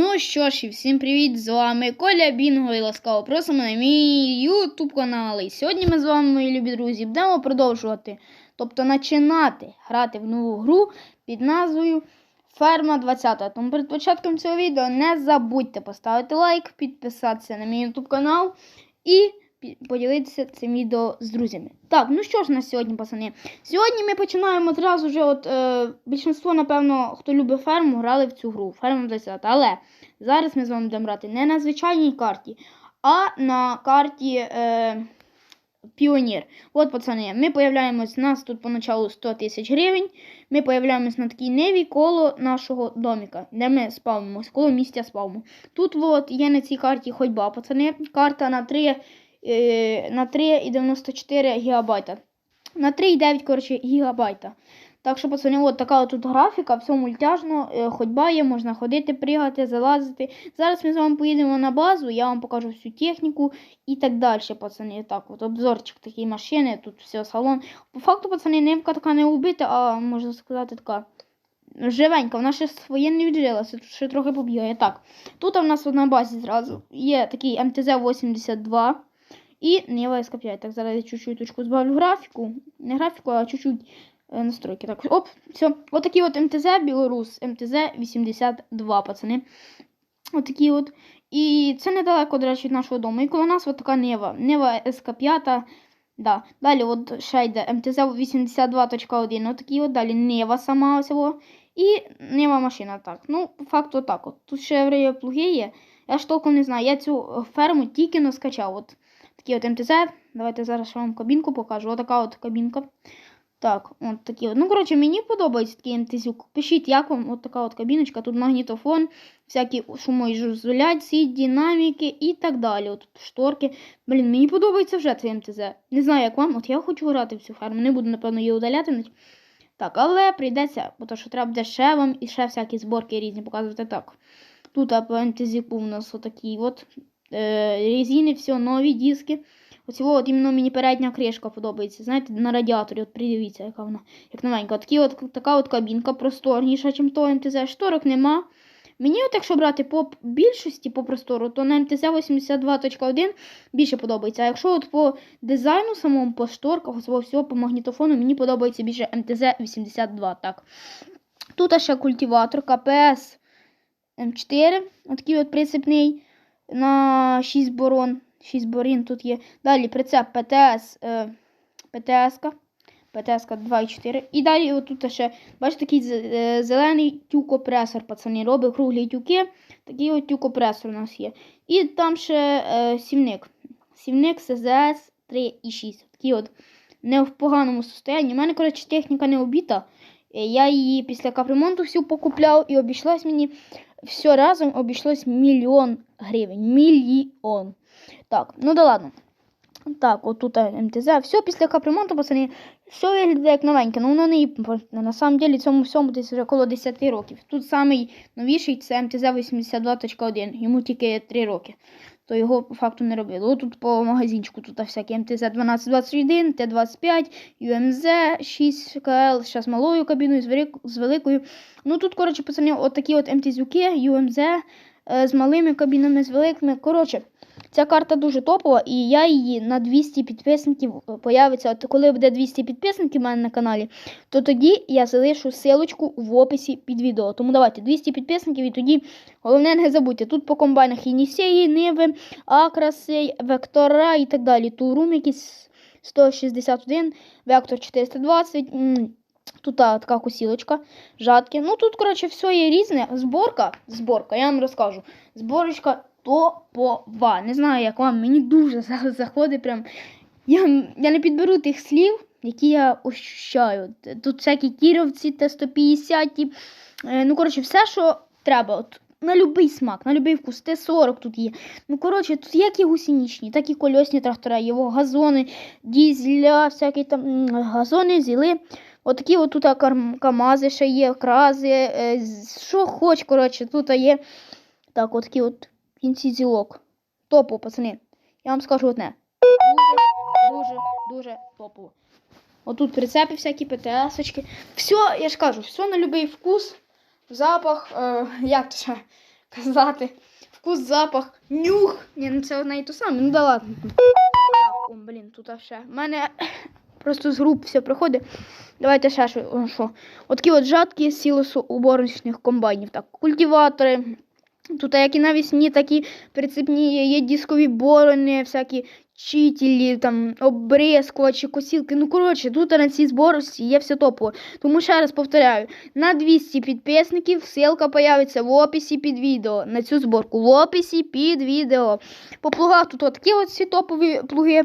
Ну що ж, і всім привіт! З вами Коля Бінго і ласкаво просимо на мій YouTube канал. І сьогодні ми з вами, мої любі друзі, будемо продовжувати, тобто починати грати в нову гру під назвою Ферма 20. Тому перед початком цього відео не забудьте поставити лайк, підписатися на мій YouTube канал і поділитися цим відео з друзями. Так, ну що ж на сьогодні, пацани? Сьогодні ми починаємо одразу вже. От е, більшинство, напевно, хто любить ферму, грали в цю гру. Ферма 20. Але зараз ми з вами будемо грати не на звичайній карті, а на карті е, Піонір. От, пацани, ми появляємось, у нас тут поначалу 100 тисяч гривень. Ми появляємось на такій ниві коло нашого доміка, де ми спавнимось, коло місця спавну. Тут от, є на цій карті ходьба, пацани. Карта на 3, е, на 3,94 гігабайта. На 3,9 коротше, гігабайта. Так що, пацани, от така тут графіка, все мультяжно, е, ходьба є, можна ходити, пригати, залазити. Зараз ми з вами поїдемо на базу, я вам покажу всю техніку і так далі, пацани. Так, от обзорчик такої машини, тут все салон. По факту, пацани, нивка така не убита, а можна сказати, така живенька. Вона ще своє не віджилася, тут ще трохи побігає. Так, тут у нас на базі зразу є такий МТЗ-82 і Нива СК5. Так, зараз я чуть-чуть точку збавлю графіку. Не графіку, а чуть-чуть е, настройки. Так, оп, все. Отакий от МТЗ Білорус, МТЗ-82, пацани. Отакі от. І це недалеко, до речі, від нашого дому. І коло нас от така Нева. Нева СК5. Да. Далі от ще йде МТЗ-82.1. Отакий от далі Нева сама ось. І Нева машина. Так. Ну, по факту так от. Тут ще плуги є. Я ж толком не знаю. Я цю ферму тільки но скачав. От такий от МТЗ. Давайте зараз вам кабінку покажу. Отака от кабінка. Так, от такі. Ну, коротше, мені подобається такий МТЗюк. Пишіть, як вам от така от кабіночка. Тут магнітофон, всякі шумоізоляції, динаміки і так далі. От тут шторки. Блін, мені подобається вже цей МТЗ. Не знаю, як вам. От я хочу грати в цю ферму. Не буду, напевно, її удаляти. Так, але прийдеться, бо то, що треба буде ще вам і ще всякі зборки різні показувати так. Тут по у нас отакі от резини, все, нові диски. Ось от іменно мені передня кришка подобається. Знаєте, на радіаторі, от придивіться, яка вона, як новенька. Такі от, така от кабінка просторніша, ніж то МТЗ. Шторок нема. Мені, от якщо брати по більшості по простору, то на МТЗ 82.1 більше подобається. А якщо от по дизайну самому, по шторках, ось всього по магнітофону, мені подобається більше МТЗ 82. Так. Тут ще культиватор КПС М4, отакий от прицепний на 6 борон. 6 борін тут є. Далі прицеп ПТС, е, ПТС-ка. ПТС 2,4. І далі отут ще, бачите, такий е, зелений тюкопресор, пацани, робить круглі тюки. Такий от тюкопресор у нас є. І там ще е, сівник. Сівник СЗС 3,6. Такий от не в поганому стані. У мене, коротше, техніка не обіта. Е, Я її після капремонту всю покупляв і обійшлось мені все разом обійшлось мільйон гривень. Мільйон. Так, ну да ладно. Так, отут МТЗ. Все після капремонту, пацани, все виглядає як новеньке. Ну воно не. На самом деле цьому всьому десь вже коло 10 років. Тут самий новіший це МТЗ 82.1. Йому тільки 3 роки. То його по факту не робили. Тут по магазинчику тут всякі МТЗ 1221, Т25, ЮМЗ 6КЛ, ще з малою кабіною, з, великою. Ну тут, коротше, пацани, такі от МТЗюки, ЮМЗ е, з малими кабінами, з великими. Коротше, ця карта дуже топова, і я її на 200 підписників е, появиться. От коли буде 200 підписників у мене на каналі, то тоді я залишу силочку в описі під відео. Тому давайте 200 підписників і тоді головне не забудьте. Тут по комбайнах Єнісеї, Ниви, Акраси, Вектора і так далі. Турум якийсь 161, Вектор 420. Тут така косілочка, жатки. Ну тут, коротше, все є різне. Зборка, зборка, я вам розкажу. Зборочка топова. Не знаю, як вам, мені дуже заходить. Прям. Я, я не підберу тих слів, які я ощущаю. Тут всякі кіровці, Т-150. Е, ну, коротше, все, що треба. От, на будь-який смак, на будь-який вкус. Т-40 тут є. Ну, коротше, тут як і гусеничні, так і кольосні трактора, його газони, дізеля, всякі там газони, зіли. Отакі от тут камази ще є, крази, е, що хоч, коротше, тут є. Так, от такі от кінці зілок. Топово, пацани. Я вам скажу одне. Дуже, дуже, дуже топово. Отут прицепи всякі, ПТС-очки. Все, я ж кажу, все на будь-який вкус, запах, е, як то ще. казати. Вкус, запах, нюх. Ні, ну це одне і то саме, ну да ладно. Блін, тут ще. У мене просто з груп все приходить. Давайте ще що. о, що. От жатки з сілосоуборочних комбайнів. Так, культиватори. Тут як і навісні такі прицепні є дискові борони, всякі чителі, там, обрезкувачі, косілки. Ну, коротше, тут на цій зборці є все топово. Тому ще раз повторяю, на 200 підписників ссылка появиться в описі під відео на цю зборку. В описі під відео. По плугах тут такі от всі топові плуги.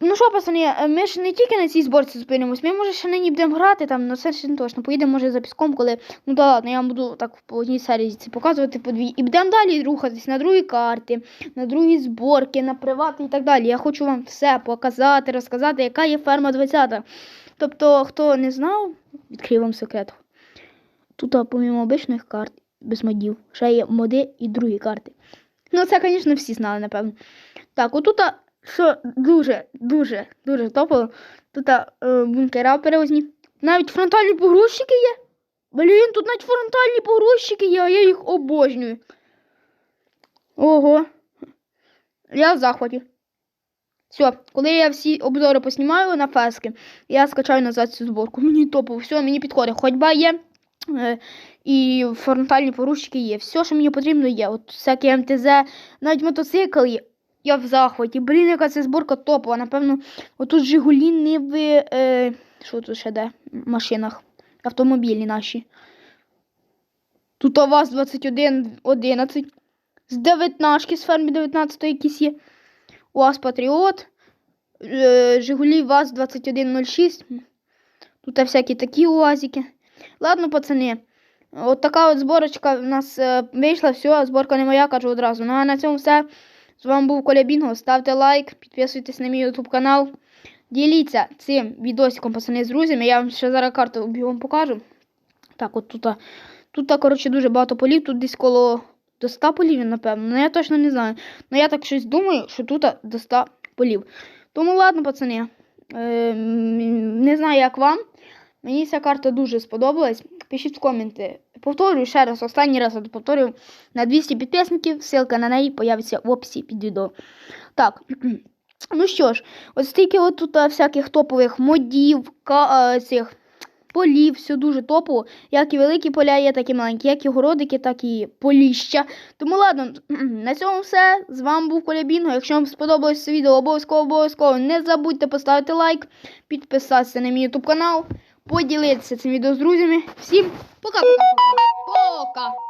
Ну що, пацани, е, ми ж не тільки на цій зборці зупинимось, ми може ще нині будемо грати там, ну це ще не точно. Поїдемо може за піском, коли. Ну да ладно, я вам буду так по одній серії це показувати по дві. І будемо далі рухатись на другі карти, на другі зборки, на привати і так далі. Я хочу вам все показати, розказати, яка є ферма 20. Тобто, хто не знав, відкрию вам секрет. Тут, помимо обичних карт, без модів, ще є моди і другі карти. Ну, це, звісно, всі знали, напевно. Так, отут, що дуже, дуже, дуже топово. Тут е, бункера перевозні. Навіть фронтальні погрузчики є. Блін, тут навіть фронтальні погрузчики є, а я їх обожнюю. Ого. Я в захваті. Все, коли я всі обзори поснімаю на фески, я скачаю назад цю зборку. Мені топово, все, мені підходить. Ходьба є. е, І фронтальні поручики є. Все, що мені потрібно, є. От всякі МТЗ, навіть мотоцикл є. Я в захваті. Блін, яка це зборка топова. Напевно, отут Жигулі Ниви. Е, що тут ще де? Машинах. Автомобілі наші. Тут у вас 2111. З 19 з фермі 19 якісь є. УАЗ Патріот. Е, Жигулі ВАЗ 2106. Тут всякі такі УАЗики. Ладно, пацани. От така от зборочка в нас е, вийшла, все, зборка не моя, кажу одразу. Ну а на цьому все. З вами був Коля Бінго. Ставте лайк, підписуйтесь на мій YouTube канал. Діліться цим відосиком, пацани, з друзями. Я вам ще зараз карту бігом покажу. Так, от тут, тут, коротше, дуже багато полів. Тут десь коло до 100 полів, напевно. Ну я точно не знаю. Ну я так щось думаю, що тут до 100 полів. Тому ладно, пацани. Е, не знаю, як вам. Мені ця карта дуже сподобалась. Пишіть в коменти. Повторюю ще раз, останній раз я повторюю. На 200 підписників, ссылка на неї появиться в описі під відео. Так. Ну що ж, ось стільки от тут всяких топових модів, ка, цих полів, все дуже топово. Як і великі поля є, так і маленькі, як і городики, так і поліща. Тому ладно, на цьому все. З вами був Коля Бінго. Якщо вам сподобалось це відео, обов'язково обов'язково не забудьте поставити лайк, підписатися на мій YouTube канал, поділитися цим відео з друзями. Всім пока-пока-пока! -пока. пока.